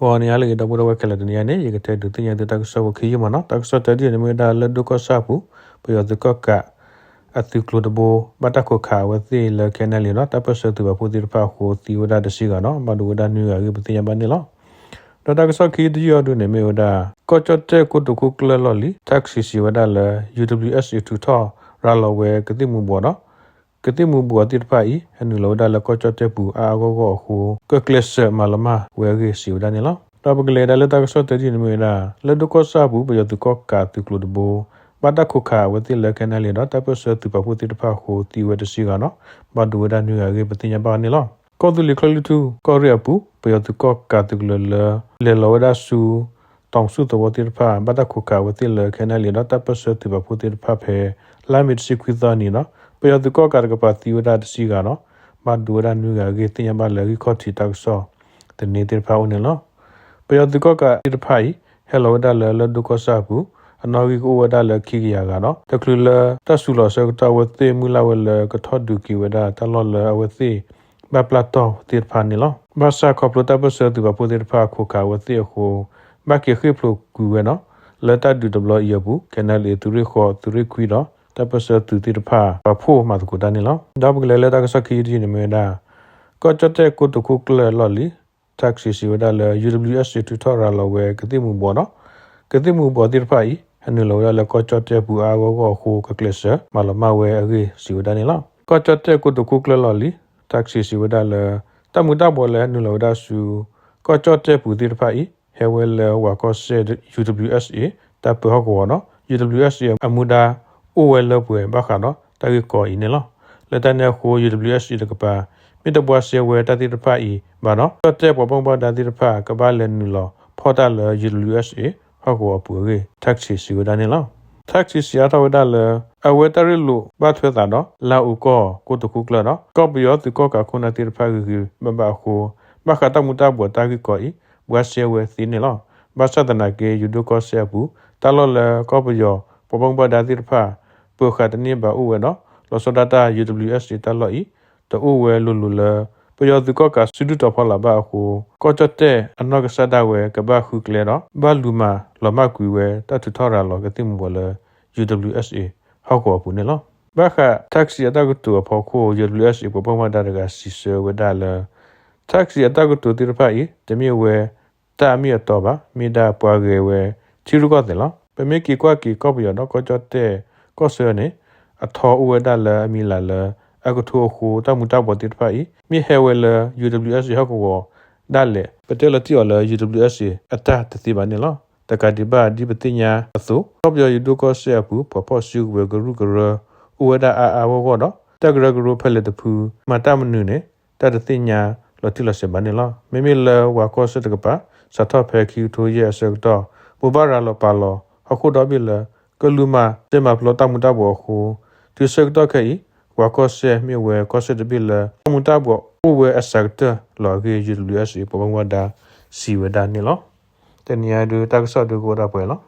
ဟောနေရလေတော့ဘဝကလည်းတနေရနေရကတဲ့တူတင်ရတဲ့တက်ဆောခီယမနော်တက်ဆောတဒီနေမဒါလက်ဒုကဆာပူပယောဒကကအသူကလိုတဘောဘတ်တခုခါဝသိလကနလီနော်တပစတူဘပူဒီဖာဟိုတီဝဒတရှိကနော်ဘဒဝဒနူရကပတင်ရပါနေလောတော့တက်ဆောခီဒီရဒုနေမေဝဒါကောချတဲ့ကုတကုကလလလီတက်စီစီဝဒါလ UWS တူထောရာလဝဲကတိမှုဘောနော် ကတိမှုဘောတိဖာဤအနုလောဒါလကောချတဲ့ပူအာဂောဂောဟိုကကလစ်မလမဝဲကေစီဝဒါနေလောတော့ပကလေဒါလတက်ဆောတဒီနေမေဒါလက်ဒုကဆာဘူးပယောဒကကာတူကလိုတဘောဘာတခုခါဝတိလကနလီတော့တပစတူပပူတိတဖာဟိုတီဝတစီကနော်ဘာဒူဝဒနူရကေပတင်ရပါနေလောကောတူလီခလီတူကောရီအပူပယောဒကကာတူကလလလေလောဒါဆူတောင်စုတဝတိတဖာဘာတခုခါဝတိလကနလီတော့တပစတူပပူတိတဖာဖဲလာမစ်စီခွီသနီနော် ပယောဒကကာရကပတီဝဒတစီကနော်ဘာဒူဝဒနူရကေတင်ရပါလေခေါတီတက်ဆောတနေတိဖာဦးနေလောပယောဒကကာတိတဖာဟီဟယ်လိုဒါလလဒုကဆာဘူးအနော်ဂီကိုဝဒါလခိကရကနော်တကလူလတဆူလဆကတဝသေမူလာဝလကထဒုကီဝဒါတလောလအဝသေဘပလာတော့တိဖာနီလောဘာစာကပလတဘဆတူဘပူတိဖာခိုကာဝသေခိုဘကိခိဖလိုကူဝနော်လတဒူဒဘလယဘူးကနလေသူရခေါ်သူရခွီတော့ တပစတူတိဖာဘဖို့မတ်ကိုတနီလောဒါဘကလေလတကစခီဒီနေမေဒါကောချတဲ့ကုတခုကလလော်လီ taxi si wada le UWS tutorial lo we kati mu bo no kati mu bo dir phai hanu lo la ko chot te bu a go go khu ka klesa ma lo ma we age si wada ni la ko chot te ku to ku kla lo li taxi si wada le ta mu ta bo le hanu lo da su ko chot te bu dir phai he we le wa ko se UWS e ta pu ho go no UWS e amuda o we le bu ba kha no ta ki ko i ne lo le ta ne khu UWS e de ka pa မိတဘွားဆေဝဲတတိတဖာဤဘာနော်တတဲ့ပပုံပတတိတဖာကဘာလဲနူလောဖော်တာလ USA ဟောကောပူရေ taxi စီဝဒနေလော taxi စီအထဝဒလအဝဲတရလူဘတ်ဖေတာနော်လာဥကောကိုတခုကလနော်ကောပယောသူကောကခုနာတိတဖာကူမဘခုမခတာမူတာဘောတာကီကိုဤဘွားဆေဝဲသီနေလောဘာသဒနာကေယူဒိုကောဆေဘူးတလောလကောပယောပပုံပတတိတဖာ ပုခတ်နေပါဥဝဲနော်လောစဒတာ UWS တလောဤတူဝဲလူလူလပယောသူကကစုဒုတော်ဖလာဘာဟုကောချတဲ့အနောက်ကဆဒဝဲကဘာခုကလေတော့ဘာလူမာလမကွေဝဲတတူထော်ရလောကတိမဘလ UWSA ဟောက်ကောပူနေလောဘာခ taxi အတကတူဖောခို UWSA ပပမဒါရကစီဆဝဒါလ taxi အတကတူတိရဖိုင်တမြေဝဲတာမီတော့ပါမိဒါပွားကေဝဲချီရုကောတယ်လောပမေကီကွာကီကောပယောတော့ကောချတဲ့ ကောဆရနေအထောအဝဒါလအမီလာလာအကထိုခုတမှုတဘောတိတဖိုင်မြေဟဲဝဲလ UWS ဟကောဒါလေပတဲလတီော်လ UWS အတတတိပါနေလောတကတိပါဒီပတိညာအသုတော့ပြောယူဒုကောဆေပူပပစုဝေဂရုဂရဥဝဒအာအာဝကောတော့တဂရဂရုဖက်လက်တဖူမတမနုနေတတတိညာလောတိလဆေဘာနေလောမေမေလဝါကောစတကပါစထဖဲခီထိုရဲ့ဆက်တော့ဘူဘာရာလောပါလောအခုတော့ပြီလ ကလူမာတေမဖလောတမှုတဘောခုသူဆက်တော့ခဲဝါကောဆေမြေဝဲကောဆေတပိလမူတာဘောဥဝဲအဆက်တလော်ဂေယူလူရစီပပဝဒါစီဝဒါနီလောတနီယာဒူတက်ဆော့ဒူကိုဒါပွဲလော